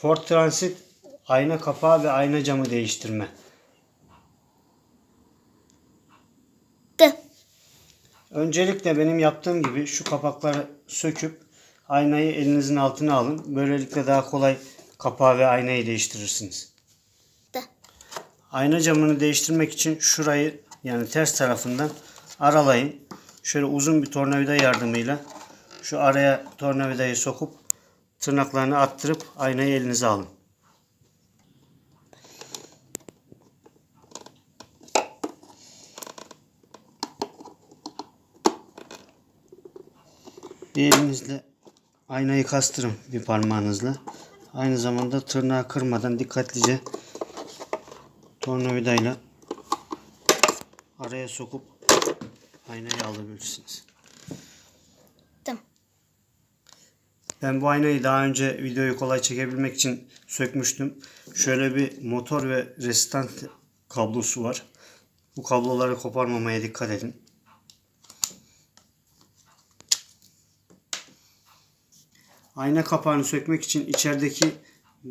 Ford Transit ayna kapağı ve ayna camı değiştirme. De. Öncelikle benim yaptığım gibi şu kapakları söküp aynayı elinizin altına alın. Böylelikle daha kolay kapağı ve aynayı değiştirirsiniz. De. Ayna camını değiştirmek için şurayı yani ters tarafından aralayın. Şöyle uzun bir tornavida yardımıyla şu araya tornavidayı sokup tırnaklarını attırıp aynayı elinize alın. Bir elinizle aynayı kastırın bir parmağınızla. Aynı zamanda tırnağı kırmadan dikkatlice tornavidayla araya sokup aynayı alabilirsiniz. Ben bu aynayı daha önce videoyu kolay çekebilmek için sökmüştüm. Şöyle bir motor ve resistant kablosu var. Bu kabloları koparmamaya dikkat edin. Ayna kapağını sökmek için içerideki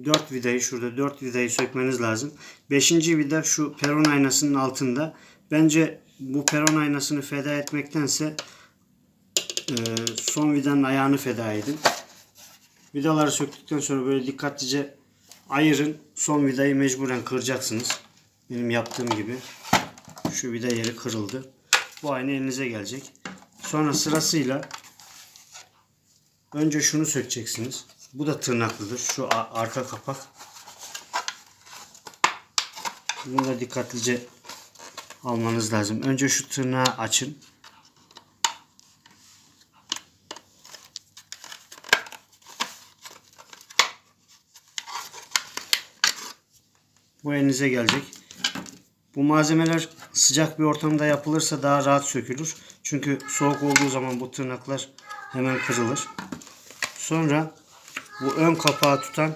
4 vidayı şurada 4 vidayı sökmeniz lazım. 5. vida şu peron aynasının altında. Bence bu peron aynasını feda etmektense e, son vidanın ayağını feda edin. Vidaları söktükten sonra böyle dikkatlice ayırın. Son vidayı mecburen kıracaksınız. Benim yaptığım gibi. Şu vida yeri kırıldı. Bu ayna elinize gelecek. Sonra sırasıyla önce şunu sökeceksiniz. Bu da tırnaklıdır. Şu arka kapak. Bunu da dikkatlice almanız lazım. Önce şu tırnağı açın. Bu elinize gelecek. Bu malzemeler sıcak bir ortamda yapılırsa daha rahat sökülür. Çünkü soğuk olduğu zaman bu tırnaklar hemen kırılır. Sonra bu ön kapağı tutan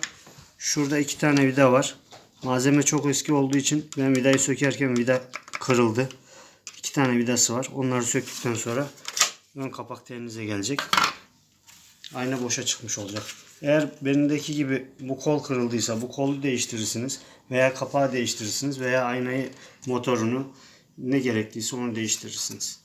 şurada iki tane vida var. Malzeme çok eski olduğu için ben vidayı sökerken vida kırıldı. İki tane vidası var. Onları söktükten sonra ön kapak elinize gelecek. Ayna boşa çıkmış olacak. Eğer benimdeki gibi bu kol kırıldıysa bu kolu değiştirirsiniz veya kapağı değiştirirsiniz veya aynayı motorunu ne gerekliyse onu değiştirirsiniz.